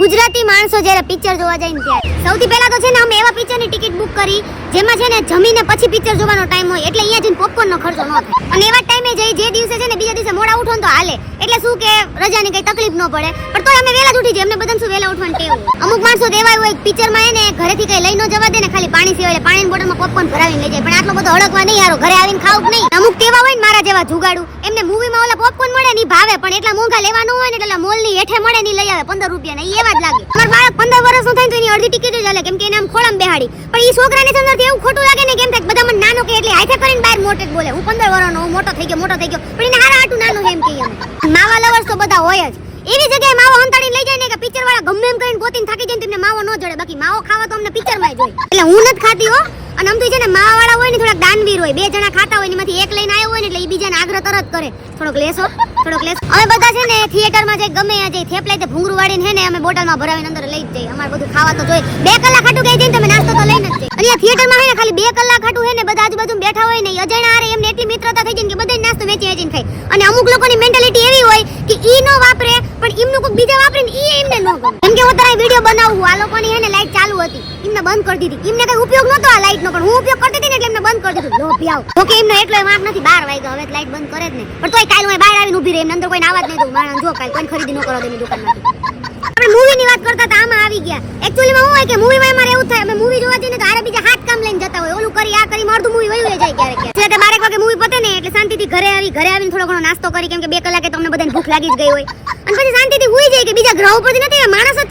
ગુજરાતી માણસો જ્યારે પિક્ચર જોવા જાય ને ત્યારે. સૌથી પહેલા તો છે ને અમે એવા પિક્ચરની ટિકિટ બુક કરી, જેમાં છે ને જમીને પછી પિક્ચર જોવાનો ટાઈમ હોય, એટલે અહીંયા જઈને પોપકોર્નનો ખર્ચો ન થાય. અને એવા ટાઈમે જઈ, જે દિવસે છે ને બીજા દિવસે મોડા ઉઠો તો હાલે. એટલે શું કે રજાની કઈ તકલીફ ન પડે. પણ તો અમે વહેલા જ ઉઠી જઈએ અમને બધાને શું વહેલા ઉઠવાનું ટેવ અમુક માણસો તો હોય પિક્ચરમાં એને ઘરેથી કઈ લઈ ન જવા દે ને ખાલી પાણી સિવાય પાણીની બોટલમાં પોપકોર્ન ભરાવીને લઈ જાય. પણ આટલો બધો હડકવા નહીં યારો ઘરે આવીને ખાવું નહીં? અમુક તેવા હોય ને મારા જેવા જુગાડું, એમને મૂવીમાં ઓલા પોપકોર્ન મળે ને ઈ ભાવે, પણ એટલા મોંઘા લેવાનું હોય ને એટલે મોલની હેઠે મળે ની લઈ આવે, પંદર રૂપિયા ને એવા જ લાગે. મારા બાળક પંદર વર્ષનું થાય તો એની અડધી ટિકિટ જ હાલે કેમ કે એને આમ ખોળામ બેહાડી. પણ ઈ છોકરાને સંદર્ભ એવું ખોટું લાગે ને કેમ કે બધા મને નાનો કે એટલે હાથે કરીને બહાર મોટે જ બોલે. હું પંદર વર્ષનો, હું મોટો થઈ ગયો, મોટો થઈ ગયો. પણ એને હારા આટું નાનું એમ કહીએ માવા લવર્સ તો બધા હોય જ. એવી જગ્યાએ માવો હંતાડીને લઈ જાય ને કે પિક્ચર વાળા ગમે એમ કરીને પોતીને થાકી જાય ને તેમને માવો ન જડે. બાકી માવો ખાવા તો અમને પિક્ચરમાં જોઈએ એટલે હું નથી ખાતી હો. અને આમ છે ને માવા હોય ને થોડાક દાનવીર હોય, બે જણા ખાતા હોય એમાંથી એક લઈને આવ્યો હોય ને એટલે એ બીજાને આગ્રહ તરત કરે. થોડોક લેશો થોડોક લેશો. અમે બધા છે ને થિયેટરમાં જઈ ગમે ત્યાં જઈ થેપલાય તે ભૂંગળું વાળીને હે ને અમે બોટલમાં ભરાવીને અંદર લઈ જ જઈએ અમારે બધું ખાવા તો જોઈએ. બે કલાક ખાટું ગઈ જઈને તમે નાસ્તો તો લઈને જ જઈએ અને થિયેટરમાં હે ને ખાલી બે કલાક ખાટું હે ને બધા આજુબાજુ બેઠા હોય ને ઈ અજાણ્યા હારે એમને એટલી મિત્રતા થઈ જાય કે બધા નાસ્તો વેચી વેચીને ખાય. અને અમુક લોકોની મેન્ટાલિટી એવી હોય કે ઈ નો વાપરે, પણ એમનું કોઈ બીજા વાપરે ને ઈ એમને ન ગમે. કેમ કે હું તારા વીડિયો બનાવું આ લોકોની હે ને ચાલુ હતી. એમને બંધ કરી દીધી. એમને કઈ ઉપયોગ નતો આ લાઈટ નો પણ હું ઉપયોગ કરતી હતી ને એટલે એમને બંધ કરી દીધું. લોભિયાવ આવ. કે એમને એટલો માફ નથી, બાર વાગ્યા, હવે લાઈટ બંધ કરે જ નહીં. પણ તોય કાલ હું બહાર આવીને ઊભી રહી, એમને અંદર કોઈ આવાજ નહીં દઉં જો કાલ કોઈ ખરીદી ન કરો તેની દુકાનમાંથી. આપણે મૂવી ની વાત કરતા હતા આમાં આવી ગયા. એકચ્યુઅલી માં શું હોય કે મૂવીમાં અમારે એવું થાય, અમે મૂવી જોવા જઈએ તો આરે બીજા હાથ કામ લઈને જતા હોય. ઓલું કરી, આ કરી અડધું મૂવી વયું જાય ક્યારેક એટલે બારેક વાગે મૂવી પતે ને, એટલે શાંતિથી ઘરે આવી, ઘરે આવીને થોડો ઘણો નાસ્તો કરી, કેમ કે બે કલાકે તમને બધાને ભૂખ લાગી જ ગઈ હોય. અને પછી શાંતિથી હુઈ જાય કે બીજા ગ્રહ ઉપરથી નથી માણસ જ